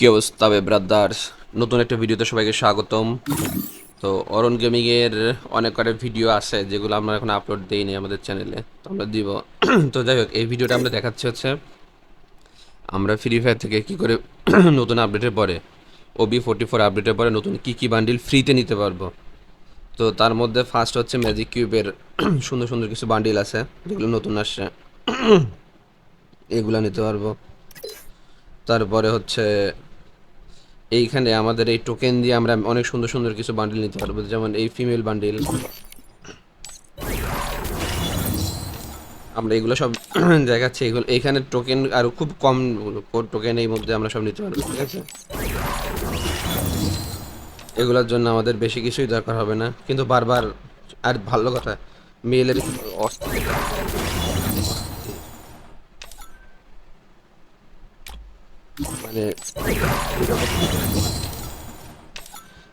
কি অবস্থা ব্রাদার্স নতুন একটা ভিডিওতে সবাইকে স্বাগতম। তো অরণ গেমিংয়ের অনেক কটা ভিডিও আছে, যেগুলো আমরা এখন আপলোড দিইনি আমাদের চ্যানেলে তো আমরা দিব। তো যাই হোক, এই ভিডিওটা আমরা দেখাচ্ছি হচ্ছে, আমরা ফ্রি ফায়ার থেকে কি করে নতুন আপডেটের পরে ওবি ফোর্টি ফোর আপডেটের পরে নতুন কী কী বান্ডিল ফ্রিতে নিতে পারব। তো তার মধ্যে ফার্স্ট হচ্ছে ম্যাজিক কিউবের সুন্দর সুন্দর কিছু বান্ডিল আছে, যেগুলো নতুন আসছে। এগুলো নিতে পারব। তারপরে হচ্ছে এইখানে আমাদের এই টোকেন দিয়ে আমরা অনেক সুন্দর সুন্দর কিছু বান্ডিল নিতে পারব, যেমন এই ফিমেল বান্ডিল আমরা এগুলো সব দেখাচ্ছি, এগুলো এইখানে টোকেন আর খুব কম টোকেন এই মধ্যে আমরা সব নিতে পারব, ঠিক আছে? এগুলোর জন্য আমাদের বেশি কিছুই দরকার হবে না, কিন্তু বারবার, আর ভালো কথা মেলের অস্থির মানে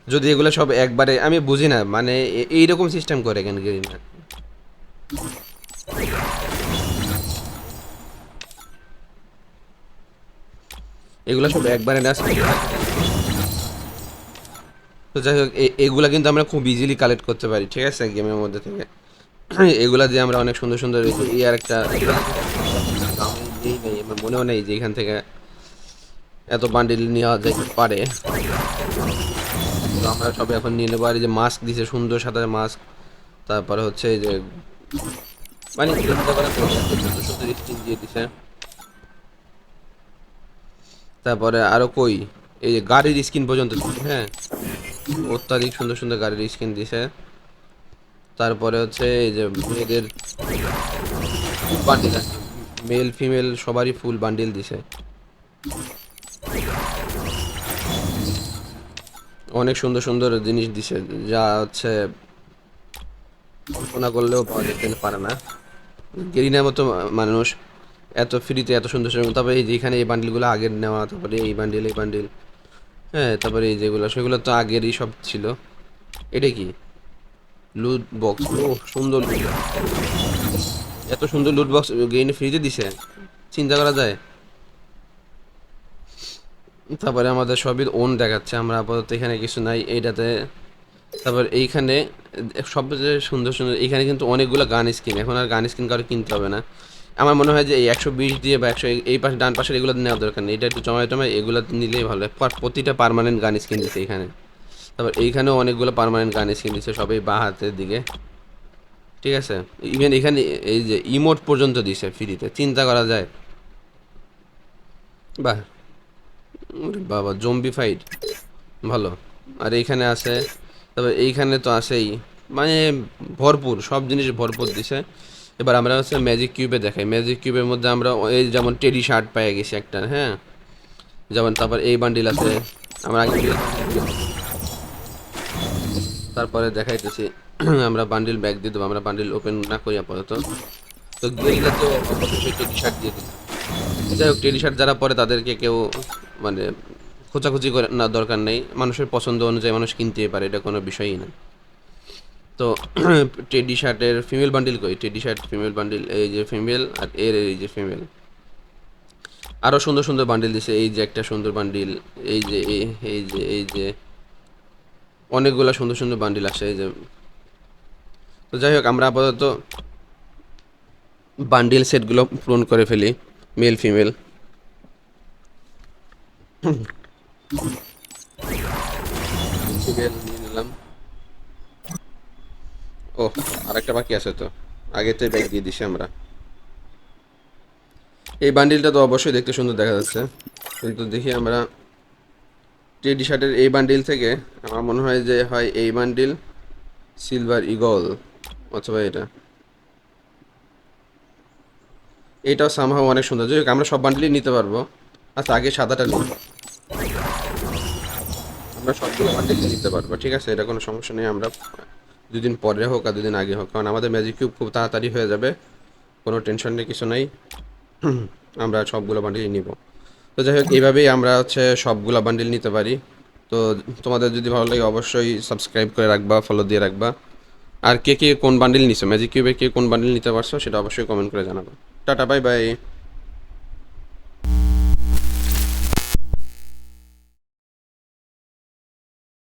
যদি এগুলো সব একবারে, আমি বুঝি না মানে এইরকম সিস্টেম করে কেন না এগুলো সব একবারে না তো যাই হোক এগুলা কিন্তু আমরা খুব ইজিলি কালেক্ট করতে পারি, ঠিক আছে? গেমের মধ্যে থেকে। এগুলা দিয়ে আমরা অনেক সুন্দর সুন্দর এই আর একটা মনেও নেই যে এখান থেকে এত বান্ডিল নেওয়া যেতে পারে। আমরা সব এখন নিয়ে নেব। আর যে মাস্ক দিছে, সুন্দর সাদা মাস্ক তারপরে হচ্ছে এই যে মানে স্কিন দিয়ে দিছে। তারপরে আরও কই? এই যে গাড়ির স্কিন পর্যন্ত হ্যাঁ। অত্যাধিক সুন্দর সুন্দর গাড়ির স্কিন দিছে। তারপরে হচ্ছে এই যে মেয়েদের বান্ডিল মেল ফিমেল সবারই ফুল বান্ডিল দিছে। অনেক সুন্দর সুন্দর জিনিস দিছে, যা হচ্ছে কল্পনা করলেও পাওয়া যেতে পারে না। গেরিনার মতো মানুষ, এত ফ্রিতে এত সুন্দর সুন্দর, তারপরে এই যে এখানে এই বান্ডিলগুলো আগের নেওয়া, তারপরে এই বান্ডিল এই বান্ডিল হ্যাঁ তারপরে এই যেগুলো, সেগুলো তো আগেরই সব ছিল। এটা কি? লুট বক্স ও সুন্দর এত সুন্দর লুট বক্স গেইনে ফ্রিতে দিছে? চিন্তা করা যায়? তারপরে আমাদের সবই ওন দেখাচ্ছে, আমরা আপাতত এখানে কিছু নাই, এইটাতে। তারপর এইখানে, সবচেয়ে সুন্দর সুন্দর এখানে কিন্তু অনেকগুলো গান স্কিন, এখন আর গান স্কিন কারও কিনতে হবে না। আমার মনে হয় যে এই একশো বিশ দিয়ে বা একশো এই পাশে, ডান পাশের এগুলো নেওয়ার দরকার নেই, এটা একটু জমায় টমায় এগুলো নিলেই ভালো প্রতিটা পার্মানেন্ট গান স্কিন দিচ্ছে এখানে তারপর এইখানেও অনেকগুলো পার্মানেন্ট গান স্কিন দিচ্ছে সবই বাঁ হাতের দিকে। ঠিক আছে? ইভেন এখানে এই যে ইমোট পর্যন্ত দিছে ফ্রিতে চিন্তা করা যায়। বাহ। বাবা জম্বি ফাইট ভালো। আর এইখানে আছে তবে এইখানে তো আসেই। মানে ভরপুর, সব জিনিস ভরপুর দিছে। এবার আমরা হচ্ছে ম্যাজিক কিউবে দেখাই। ম্যাজিক কিউবের মধ্যে আমরা এই যেমন টেডি শার্ট পেয়ে গেছি একটা হ্যাঁ? যেমন তারপর এই বান্ডিল আছে, আমরা তারপরে দেখাইতেছি। আমরা বান্ডিল ব্যাগ দিয়ে দেবো, আমরা বান্ডিল ওপেন না করি আপাতত। তো গেরিলা তো অবশ্যই টেডি শার্ট দিয়ে দিই। যাই হোক টেডি শার্ট যারা পরে তাদেরকে কেউ মানে খোঁচাখুচি করে না, দরকার নেই। মানুষের পছন্দ অনুযায়ী মানুষ কিনতে পারে, এটা কোনো বিষয়ই না। তো টেডি শার্টের ফিমেল বান্ডিল কই? টেডি শার্ট ফিমেল বান্ডিল এই যে ফিমেল আর এর এই যে ফিমেল আরও সুন্দর সুন্দর বান্ডিল দিছে, এই যে একটা সুন্দর বান্ডিল এই যে, এই- যে, এই যে, অনেকগুলা সুন্দর সুন্দর বান্ডিল আসে, এই যে। তো যাই হোক, আমরা আপাতত বান্ডিল সেটগুলো পূরণ করে ফেলি। মেল ফিমেল নিলাম ও আরেকটা বাকি আছে তো। আগেতে ব্যাগ দিয়ে দিছি আমরা। এই বান্ডিলটা তো অবশ্যই দেখতে সুন্দর দেখা যাচ্ছে। কিন্তু দেখি আমরা টেডি শার্টের এই বান্ডিল থেকে আমার মনে হয় যে হয় এই বান্ডিল সিলভার ইগল অথবা এটা। এটাও সামহাও অনেক সুন্দর। যাই আমরা সব বান্ডিলই নিতে পারব। আচ্ছা আগে সাদাটা নিই। আমরা সবগুলো বান্ডিল নিতে পারব, ঠিক আছে? এটা কোনো সমস্যা নেই, আমরা দুদিন পরে হোক আর দুদিন আগে হোক। কারণ আমাদের ম্যাজিক কিউব খুব তাড়াতাড়ি হয়ে যাবে, কোনো টেনশন নেই, কিছু নেই। আমরা সবগুলো বান্ডিলই নিব। তো যাই হোক, এইভাবেই আমরা হচ্ছে সবগুলো বান্ডিল নিতে পারি। তো তোমাদের যদি ভালো লাগে, অবশ্যই সাবস্ক্রাইব করে রাখবা ফলো দিয়ে রাখবা। আর কে কে কোন বান্ডিল নিছো? ম্যাজিক কিউবে কে কোন বান্ডিল নিতে পারছ সেটা অবশ্যই কমেন্ট করে জানাব। Tata bye bye